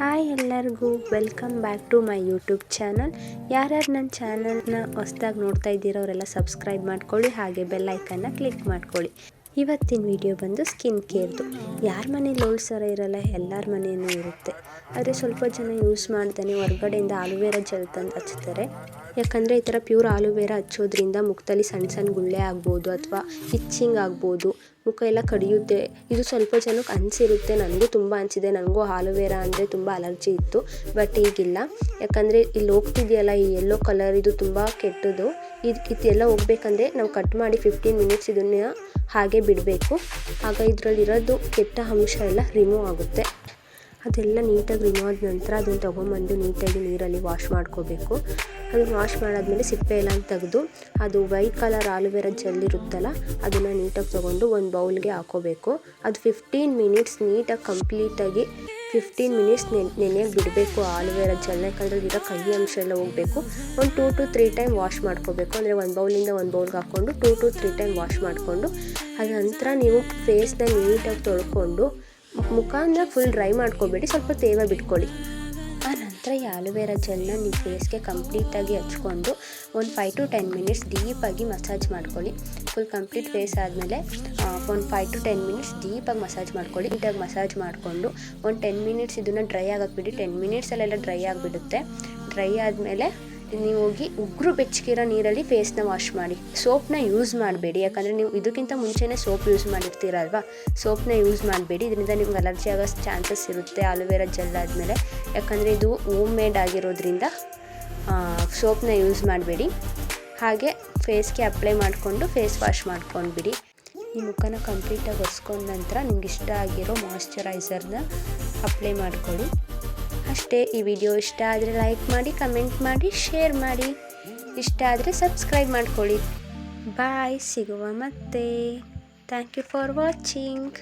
Hi ಎಲ್ಲರಿಗೂ, welcome back to my YouTube channel. ಯಾರ್ಯಾರು ನನ್ನ ಚಾನಲ್ನ ಹೊಸ್ದಾಗಿ ನೋಡ್ತಾ ಇದ್ದೀರೋ ಅವರೆಲ್ಲ ಸಬ್ಸ್ಕ್ರೈಬ್ ಮಾಡ್ಕೊಳ್ಳಿ, ಹಾಗೆ ಬೆಲ್ ಐಕನ್ನ ಕ್ಲಿಕ್ ಮಾಡ್ಕೊಳ್ಳಿ. ಇವತ್ತಿನ ವಿಡಿಯೋ ಬಂದು ಸ್ಕಿನ್ ಕೇರ್ದು. ಯಾರ ಮನೇಲಿ ಓಲ್ಡ್ ಸರ ಇರಲ್ಲ, ಎಲ್ಲರ ಮನೆಯೂ ಇರುತ್ತೆ. ಆದರೆ ಸ್ವಲ್ಪ ಜನ ಯೂಸ್ ಮಾಡ್ತಾನೆ, ಹೊರಗಡೆಯಿಂದ ಆಲೋವೆರಾ ಜೆಲ್ ತಂದು ಹಚ್ತಾರೆ. ಯಾಕಂದರೆ ಈ ಥರ ಪ್ಯೂರ್ ಆಲೋವೆರಾ ಹಚ್ಚೋದ್ರಿಂದ ಮುಖದಲ್ಲಿ ಸಣ್ಣ ಸಣ್ಣ ಗುಳ್ಳೆ ಆಗ್ಬೋದು ಅಥವಾ ಇಚ್ಚಿಂಗ್ ಆಗ್ಬೋದು. ಮುಖ ಎಲ್ಲ ಕಡಿಯುತ್ತೆ. ಇದು ಸ್ವಲ್ಪ ಜನಕ್ಕೆ ಅನಿಸಿರುತ್ತೆ. ನನಗೂ ತುಂಬ ಅನಿಸಿದೆ. ನನಗೂ ಆಲೋವೆರಾ ಅಂದರೆ ತುಂಬ ಅಲರ್ಜಿ ಇತ್ತು. ಬಟ್ ಈಗಿಲ್ಲ. ಯಾಕಂದರೆ ಇಲ್ಲಿ ಹೋಗ್ತಿದೆಯಲ್ಲ, ಈ ಯೆಲ್ಲೋ ಕಲರ್ ಇದು ತುಂಬ ಕೆಟ್ಟದು ಇದು ಇದೆಲ್ಲ ಹೋಗ್ಬೇಕಂದ್ರೆ ನಾವು ಕಟ್ ಮಾಡಿ ಫಿಫ್ಟೀನ್ ಮಿನಿಟ್ಸ್ ಇದನ್ನ ಹಾಗೆ ಬಿಡಬೇಕು. ಆಗ ಇದರಲ್ಲಿರೋದು ಕೆಟ್ಟ ಅಂಶ ಎಲ್ಲ ರಿಮೂವ್ ಆಗುತ್ತೆ. ಅದೆಲ್ಲ ನೀಟಾಗಿ ರಿಮೂವ್ ಆದ ನಂತರ ಅದನ್ನು ತೊಗೊಂಬಂದು ನೀಟಾಗಿ ನೀರಲ್ಲಿ ವಾಶ್ ಮಾಡ್ಕೋಬೇಕು. ಅದನ್ನು ವಾಶ್ ಮಾಡಾದ್ಮೇಲೆ ಸಿಪ್ಪೆ ಎಲ್ಲ ತೆಗೆದು ಅದು ವೈಟ್ ಕಲರ್ ಆಲೋವೆರಾ ಜೆಲ್ ಇರುತ್ತಲ್ಲ, ಅದನ್ನು ನೀಟಾಗಿ ತೊಗೊಂಡು ಒಂದು ಬೌಲ್ಗೆ ಹಾಕೋಬೇಕು. ಅದು ಫಿಫ್ಟೀನ್ ಮಿನಿಟ್ಸ್ ನೀಟಾಗಿ ಕಂಪ್ಲೀಟಾಗಿ ಫಿಫ್ಟೀನ್ ಮಿನಿಟ್ಸ್ ನೆನೆ ನೆನೆಯಕ್ಕೆ ಬಿಡಬೇಕು ಆಲೋವೆರಾ ಜೆಲ್, ಯಾಕಂದರೆ ಈಗ ಕಹಿ ಅಂಶ ಎಲ್ಲ ಹೋಗಬೇಕು. ಒಂದು two to three time wash ಮಾಡ್ಕೋಬೇಕು. ಅಂದರೆ ಒಂದು ಬೌಲಿಂದ ಒಂದು ಬೌಲ್ಗೆ ಹಾಕ್ಕೊಂಡು two to three time wash ಮಾಡಿಕೊಂಡು, ಅದ ನಂತರ ನೀವು ಫೇಸ್ನ ನೀಟಾಗಿ ತೊಳ್ಕೊಂಡು ಮುಖಾನ ಫುಲ್ ಡ್ರೈ ಮಾಡ್ಕೊಬೇಡಿ, ಸ್ವಲ್ಪ ತೇವ ಬಿಟ್ಕೊಳ್ಳಿ. ಆ ನಂತರ ಈ ಆಲೋವೆರಾ ಜೆಲ್ನ ನಿಮ್ಮ ಫೇಸ್ಗೆ ಕಂಪ್ಲೀಟಾಗಿ ಹಚ್ಕೊಂಡು ಒಂದು ಫೈವ್ ಟು ಟೆನ್ ಮಿನಿಟ್ಸ್ ಡೀಪಾಗಿ ಮಸಾಜ್ ಮಾಡ್ಕೊಳ್ಳಿ. ಫುಲ್ ಕಂಪ್ಲೀಟ್ ಫೇಸ್ ಆದಮೇಲೆ ಒಂದು ಫೈವ್ ಟು ಟೆನ್ ಮಿನಿಟ್ಸ್ ಡೀಪಾಗಿ ಮಸಾಜ್ ಮಾಡ್ಕೊಳ್ಳಿ. ನೀಟಾಗಿ ಮಸಾಜ್ ಮಾಡಿಕೊಂಡು ಒಂದು ಟೆನ್ ಮಿನಿಟ್ಸ್ ಇದನ್ನು ಡ್ರೈ ಆಗಕ್ಕೆ ಬಿಡಿ. ಟೆನ್ ಮಿನಿಟ್ಸಲ್ಲೆಲ್ಲ ಡ್ರೈ ಆಗಿಬಿಡುತ್ತೆ. ಡ್ರೈ ಆದಮೇಲೆ ನೀವು ಹೋಗಿ ಉಗ್ರು ಬೆಚ್ಚಗಿರೋ ನೀರಲ್ಲಿ ಫೇಸ್ನ ವಾಶ್ ಮಾಡಿ. ಸೋಪ್ನ ಯೂಸ್ ಮಾಡಬೇಡಿ. ಯಾಕಂದರೆ ನೀವು ಇದಕ್ಕಿಂತ ಮುಂಚೆನೇ ಸೋಪ್ ಯೂಸ್ ಮಾಡಿರ್ತೀರಲ್ವಾ? ಸೋಪ್ನ ಯೂಸ್ ಮಾಡಬೇಡಿ. ಇದರಿಂದ ನಿಮ್ಗೆ ಅಲರ್ಜಿ ಆಗೋ ಚಾನ್ಸಸ್ ಇರುತ್ತೆ. ಆಲೋವೆರಾ ಜೆಲ್ ಆದಮೇಲೆ. ಯಾಕಂದರೆ ಇದು ಹೋಮ್ ಮೇಡ್ ಆಗಿರೋದ್ರಿಂದ ಸೋಪ್ನ ಯೂಸ್ ಮಾಡಬೇಡಿ. ಹಾಗೆ ಫೇಸ್ಗೆ ಅಪ್ಲೈ ಮಾಡಿಕೊಂಡು ಫೇಸ್ ವಾಶ್ ಮಾಡ್ಕೊಂಡ್ಬಿಡಿ. ಈ ಮುಖನ ಕಂಪ್ಲೀಟಾಗಿ ಒರೆಸ್ಕೊಂಡ ನಂತರ ನಿಮ್ಗೆ ಇಷ್ಟ ಆಗಿರೋ ಮಾಯಶ್ಚರೈಸರ್ನ ಅಪ್ಲೈ ಮಾಡ್ಕೊಳ್ಳಿ. ಅಷ್ಟೇ ಈ ವಿಡಿಯೋ ಇಷ್ಟ ಆದರೆ ಲೈಕ್ ಮಾಡಿ ಕಮೆಂಟ್ ಮಾಡಿ ಶೇರ್ ಮಾಡಿ. ಇಷ್ಟ ಆದರೆ ಸಬ್ಸ್ಕ್ರೈಬ್ ಮಾಡ್ಕೊಳ್ಳಿ. ಬಾಯ್ ಸಿಗುವ ಮತ್ತೆ. Thank you for watching